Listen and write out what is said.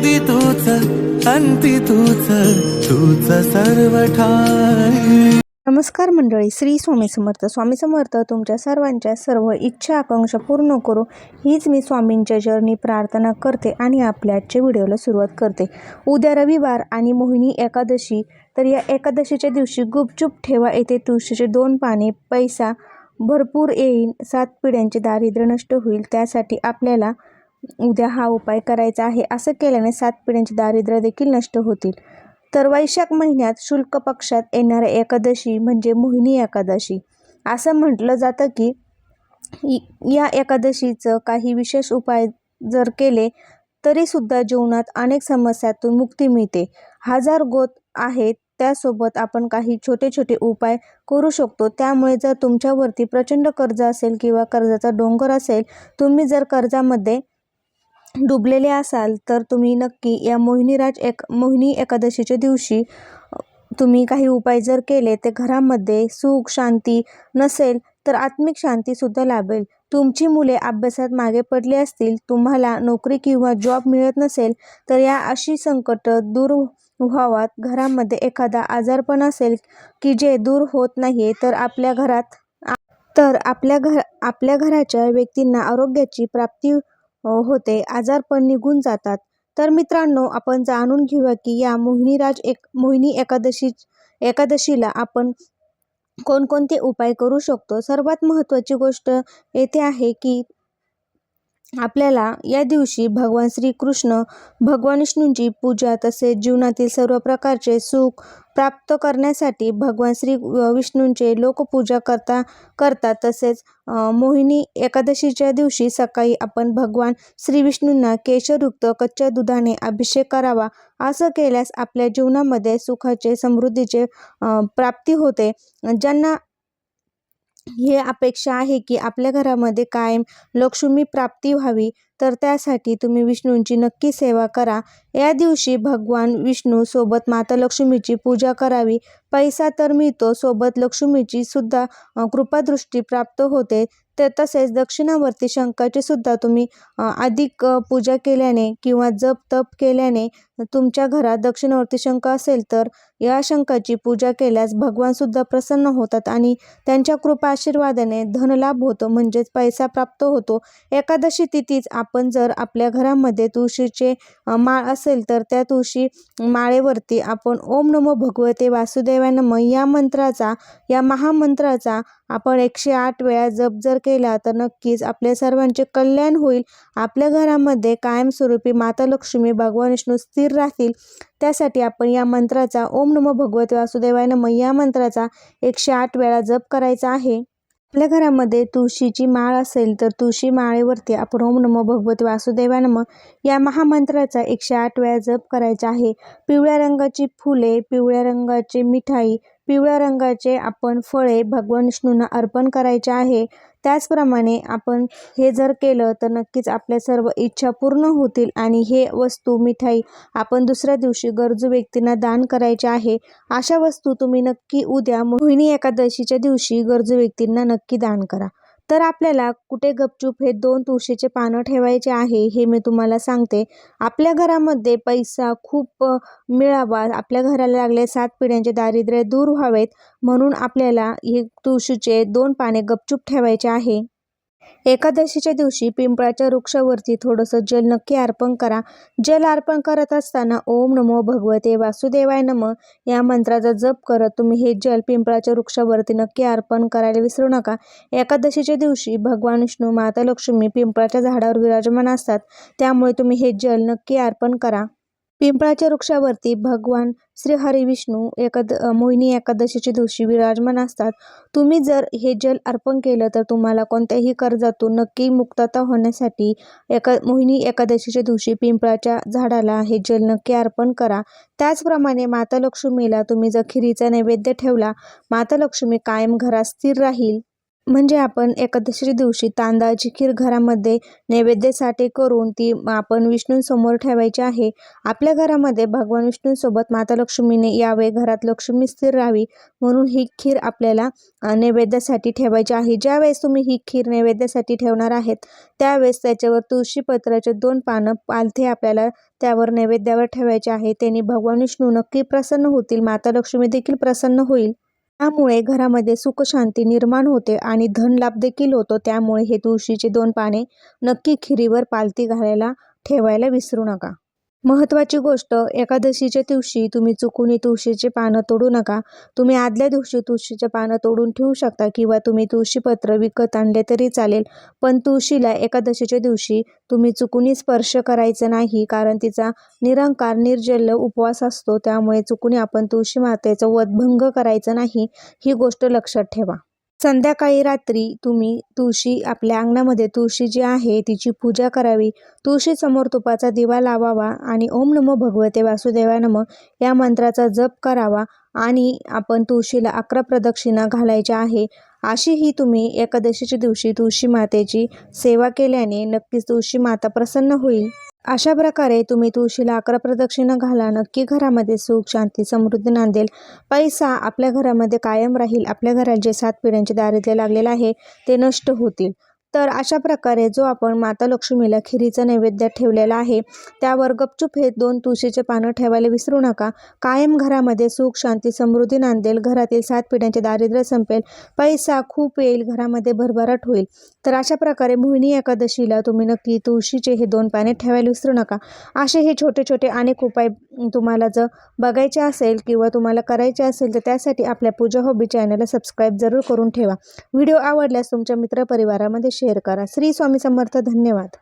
आधी तूच अंती तूच तूच सर्व ठाई नमस्कार मंडळी श्री स्वामी समर्थ. स्वामी समर्थ तुमच्या सर्वांच्या सर्व इच्छा आकांक्षा पूर्ण करू हीच मी स्वामींच्या चरणी प्रार्थना करते आणि आपल्या आजच्या व्हिडिओला सुरुवात करते. उद्या रविवार आणि मोहिनी एकादशी तर या एकादशीच्या दिवशी गुपचूप ठेवा येथे तुळशीचे दोन पाने पैसा भरपूर येईल सात पिढ्यांचे दारिद्र्य नष्ट होईल. त्यासाठी आपल्याला उद्या हा उपाय करायचा आहे. असं केल्याने सात पिढ्यांचे दारिद्र्य देखील नष्ट होतील. तर वैशाख महिन्यात शुल्क पक्षात येणाऱ्या एकादशी म्हणजे मोहिनी एकादशी. असं म्हटलं जातं की या एकादशीचं काही विशेष उपाय जर केले तरीसुद्धा जीवनात अनेक समस्यातून मुक्ती मिळते. हजार गोत आहेत त्यासोबत आपण काही छोटे छोटे उपाय करू शकतो. त्यामुळे जर तुमच्यावरती प्रचंड कर्ज असेल किंवा कर्जाचा डोंगर असेल तुम्ही जर कर्जामध्ये डुबलेले असाल तर तुम्ही नक्की या मोहिनीराज एक मोहिनी एकादशीच्या दिवशी तुम्ही काही उपाय जर केले ते घरामध्ये सुख शांती नसेल तर आत्मिक शांतीसुद्धा लाभेल. तुमची मुले अभ्यासात मागे पडली असतील तुम्हाला नोकरी किंवा जॉब मिळत नसेल तर या अशी संकट दूर व्हावात. घरामध्ये एखादा आजारपण असेल की जे दूर होत नाही तर आपल्या घरात तर आपल्या घर आपल्या घराच्या व्यक्तींना आरोग्याची प्राप्ती होते. होते आजारपण निघून जातात. तर मित्रांनो आपण जाणून घेऊया की या मोहिनीराज एक मोहिनी एकादशी एकादशीला आपण कोणकोणते उपाय करू शकतो? सर्वात महत्त्वाची गोष्ट येथे आहे की आपल्याला या दिवशी भगवान श्रीकृष्ण भगवान विष्णूंची पूजा तसेच जीवनातील सर्व प्रकारचे सुख प्राप्त करण्यासाठी भगवान श्री विष्णूंचे लोकपूजा करता करतात. तसेच मोहिनी एकादशीच्या दिवशी सकाळी आपण भगवान श्री विष्णूंना केशरयुक्त कच्च्या दुधाने अभिषेक करावा. असं केल्यास आपल्या जीवनामध्ये सुखाचे समृद्धीचे प्राप्ती होते. ज्यांना ही अपेक्षा आहे की आपल्या घरामध्ये कायम लक्ष्मी प्राप्ती व्हावी. तर त्यासाठी तुम्ही विष्णूंची नक्की सेवा करा. या दिवशी भगवान विष्णू सोबत माता लक्ष्मीची पूजा करावी. पैसा तर मिळतो सोबत लक्ष्मीची सुद्धा कृपादृष्टी प्राप्त होते. तर तसेच दक्षिणावर्ती शंकाची सुद्धा तुम्ही अधिक पूजा केल्याने किंवा जप तप केल्याने तुमच्या घरात दक्षिणावर्ती शंख असेल तर या शंखाची पूजा केल्यास भगवान सुद्धा प्रसन्न होतात आणि त्यांच्या कृपा आशीर्वादाने धनलाभ होतो म्हणजेच पैसा प्राप्त होतो. एकादशी तिथीच आप आपण जर आपल्या घरामध्ये तुळशीचे माळ असेल तर त्या तुळशी माळेवरती आपण ओम नमो भगवते वासुदेवाय नम या मंत्राचा या महामंत्राचा आपण एकशे आठ वेळा जप जर केला तर नक्कीच आपल्या सर्वांचे कल्याण होईल. आपल्या घरामध्ये कायमस्वरूपी माता लक्ष्मी भगवान विष्णू स्थिर राहतील. त्यासाठी आपण या मंत्राचा ओम नमो भगवते वासुदेवाय नम या मंत्राचा एकशे आठ वेळा जप करायचा आहे. आपल्या घरामध्ये तुळशीची माळ असेल तर तुळशी माळेवरती आपण ओम नमो भगवत वासुदेवा नम या महामंत्राचा एकशे आठ वेळा जप करायचा आहे. पिवळ्या रंगाची फुले पिवळ्या रंगाची मिठाई पिवळ्या रंगाचे आपण फळे भगवान विष्णूंना अर्पण करायचे आहे. त्याचप्रमाणे आपण हे जर केलं तर नक्कीच आपल्या सर्व इच्छा पूर्ण होतील आणि हे वस्तू मिठाई आपण दुसऱ्या दिवशी गरजू व्यक्तींना दान करायचे आहे. अशा वस्तू तुम्ही नक्की उद्या मोहिनी एकादशीच्या दिवशी गरजू व्यक्तींना नक्की दान करा. तर आपल्याला कुठे गपचूप हे दोन तुळशीचे पानं ठेवायचे आहे हे मी तुम्हाला सांगते. आपल्या घरामध्ये पैसा खूप मिळावा. आपल्या घराला लागले सात पिढ्यांचे दारिद्र्य दूर व्हावेत. म्हणून आपल्याला हे तुळशीचे दोन पाने गपचूप ठेवायचे आहे. एकादशीच्या दिवशी पिंपळाच्या वृक्षावरती थोडंसं जल नक्की अर्पण करा. जल अर्पण करत असताना ओम नमो भगवते वासुदेवाय नम या मंत्राचा जप करत तुम्ही हे जल पिंपळाच्या वृक्षावरती नक्की अर्पण करायला विसरू नका. एकादशीच्या दिवशी भगवान विष्णू माता लक्ष्मी पिंपळाच्या झाडावर विराजमान असतात. त्यामुळे तुम्ही हे जल नक्की अर्पण करा. पिंपळाच्या वृक्षावरती भगवान श्री हरी विष्णू एकाद मोहिनी एकादशीच्या दिवशी विराजमान असतात. तुम्ही जर हे जल अर्पण केलं तर तुम्हाला कोणत्याही कर्जातून नक्की मुक्तता होण्यासाठी एका मोहिनी एकादशीच्या दिवशी पिंपळाच्या झाडाला हे जल नक्की अर्पण करा. त्याचप्रमाणे माता लक्ष्मीला तुम्ही जर खिरीचा नैवेद्य ठेवला. माता लक्ष्मी कायम घरात स्थिर राहील. म्हणजे आपण एकादशीच्या दिवशी तांदळाची खीर घरामध्ये नैवेद्यासाठी करून ती आपण विष्णूंसमोर ठेवायची आहे. आपल्या घरामध्ये भगवान विष्णूंसोबत माता लक्ष्मीने यावे घरात लक्ष्मी स्थिर राहावी म्हणून ही खीर आपल्याला नैवेद्यासाठी ठेवायची आहे. ज्यावेळेस तुम्ही ही खीर नैवेद्यासाठी ठेवणार आहेत त्यावेळेस त्याच्यावर तुळशीपत्राचे दोन पानं पालथे आपल्याला त्यावर नैवेद्यावर ठेवायचे आहे. त्यांनी भगवान विष्णू नक्की प्रसन्न होतील माता लक्ष्मी देखील प्रसन्न होईल. त्यामुळे घरामध्ये सुखशांती निर्माण होते आणि धनलाभ देखील होतो. त्यामुळे हे तुळशीचे दोन पाने नक्की खिरीवर पालथी घालायला ठेवायला विसरू नका. महत्त्वाची गोष्ट एकादशीच्या दिवशी तुम्ही चुकूनही तुळशीचे पानं तोडू नका. तुम्ही आदल्या दिवशी तुळशीचे पानं तोडून ठेवू शकता किंवा तुम्ही तुळशीपत्र विकत आणले तरी चालेल. पण तुळशीला एकादशीच्या दिवशी तुम्ही चुकूनही स्पर्श करायचं नाही कारण तिचा निरंकार निर्जल्य उपवास असतो. त्यामुळे चुकून आपण तुळशी मातेचा वधभंग करायचं नाही. ही गोष्ट लक्षात ठेवा. संध्याकाळी रात्री तुम्ही तुळशी आपल्या अंगणामध्ये तुळशी जी आहे तिची पूजा करावी. तुळशीसमोर तुपाचा दिवा लावावा आणि ओम नमो भगवते वासुदेवा नम या मंत्राचा जप करावा आणि आपण तुळशीला अकरा प्रदक्षिणा घालायच्या आहे. अशी ही तुम्ही एकादशीच्या दिवशी तुळशी मातेची सेवा केल्याने नक्कीच तुळशी माता प्रसन्न होईल. अशा प्रकारे तुम्ही तुळशीला अकरा प्रदक्षिणा घाला नक्की घरामध्ये सुख शांती समृद्धी नांदेल. पैसा आपल्या घरामध्ये कायम राहील. आपल्या घरात जे सात पिढ्यांचे दारिद्र्य लागलेलं आहे ते नष्ट होतील. तर अशा प्रकारे जो आपण माता लक्ष्मीला खिरीचा नैवेद्य ठेवलेला आहे त्यावर गपचूप हे दोन तुळशीचे पानं ठेवायला विसरू नका. कायम घरामध्ये सुख शांती समृद्धी नांदेल. घरातील सात पिढ्यांचे दारिद्र्य संपेल. पैसा खूप येईल. घरामध्ये भरभराट होईल. तर अशा प्रकारे मोहिनी एकादशीला तुम्ही नक्की तुळशीचे हे दोन पाने ठेवायला विसरू नका. असे हे छोटे छोटे अनेक उपाय तुम्हाला जर बघायचे असेल किंवा तुम्हाला करायचे असेल तर त्यासाठी आपल्या पूजा हॉबी चॅनलला सबस्क्राईब जरूर करून ठेवा. व्हिडिओ आवडल्यास तुमच्या मित्रपरिवारामध्ये शेअर करा. श्री स्वामी समर्थ धन्यवाद.